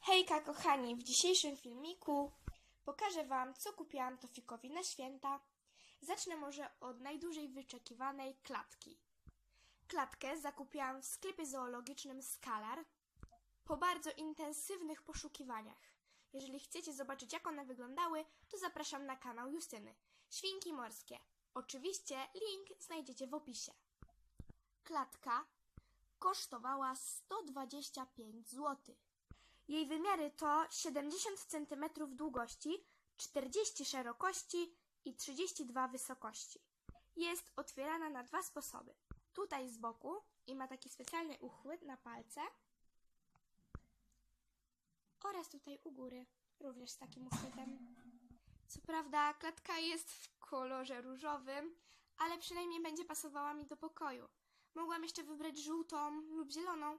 Hejka kochani, w dzisiejszym filmiku pokażę Wam, co kupiłam Tofikowi na święta. Zacznę może od najdłużej wyczekiwanej klatki. Klatkę zakupiłam w sklepie zoologicznym Skalar po bardzo intensywnych poszukiwaniach. Jeżeli chcecie zobaczyć, jak one wyglądały, to zapraszam na kanał Justyny. Świnki morskie. Oczywiście link znajdziecie w opisie. Klatka kosztowała 125 zł. Jej wymiary to 70 cm długości, 40 szerokości i 32 wysokości. Jest otwierana na dwa sposoby. Tutaj z boku i ma taki specjalny uchwyt na palce. Oraz tutaj u góry, również z takim uchwytem. Co prawda, klatka jest w kolorze różowym, ale przynajmniej będzie pasowała mi do pokoju. Mogłam jeszcze wybrać żółtą lub zieloną,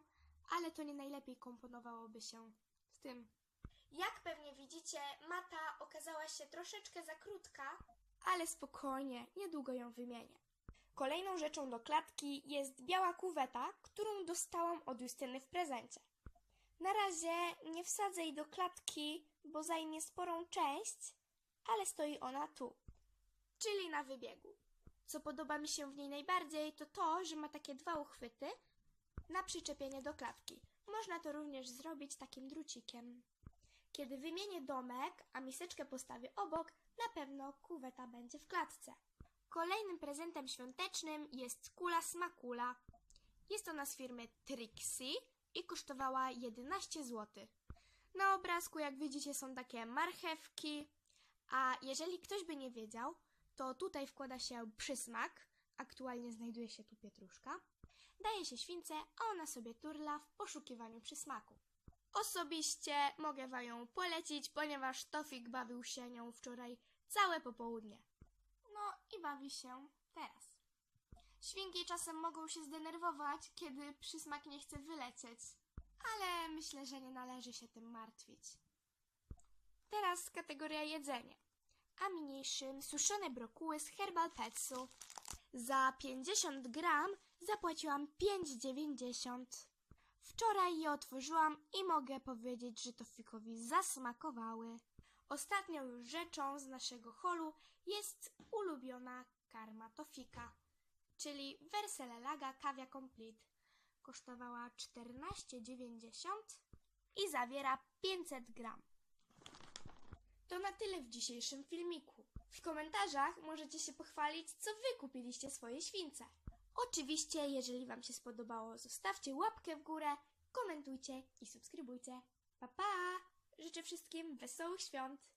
ale to nie najlepiej komponowałoby się z tym. Jak pewnie widzicie, mata okazała się troszeczkę za krótka, ale spokojnie, niedługo ją wymienię. Kolejną rzeczą do klatki jest biała kuweta, którą dostałam od Justyny w prezencie. Na razie nie wsadzę jej do klatki, bo zajmie sporą część, ale stoi ona tu, czyli na wybiegu. Co podoba mi się w niej najbardziej, to to, że ma takie dwa uchwyty na przyczepienie do klatki. Można to również zrobić takim drucikiem. Kiedy wymienię domek, a miseczkę postawię obok, na pewno kuweta będzie w klatce. Kolejnym prezentem świątecznym jest kula smakula. Jest ona z firmy Trixie i kosztowała 11 zł. Na obrazku, jak widzicie, są takie marchewki, a jeżeli ktoś by nie wiedział, to tutaj wkłada się przysmak. Aktualnie znajduje się tu pietruszka. Daje się śwince, a ona sobie turla w poszukiwaniu przysmaku. Osobiście mogę wam ją polecić, ponieważ Tofik bawił się nią wczoraj całe popołudnie. No i bawi się teraz. Świnki czasem mogą się zdenerwować, kiedy przysmak nie chce wylecieć, ale myślę, że nie należy się tym martwić. Teraz kategoria jedzenie a mniejszym suszone brokuły z Herbal Petsu. Za 50 gram zapłaciłam 5,90. Wczoraj je otworzyłam i mogę powiedzieć, że Tofikowi zasmakowały. Ostatnią już rzeczą z naszego holu jest ulubiona karma Tofika, czyli Versele Laga Kawia Complete. Kosztowała 14,90 i zawiera 500 gram. To na tyle w dzisiejszym filmiku. W komentarzach możecie się pochwalić, co wy kupiliście swoje śwince. Oczywiście, jeżeli wam się spodobało, zostawcie łapkę w górę, komentujcie i subskrybujcie. Pa pa! Życzę wszystkim wesołych świąt!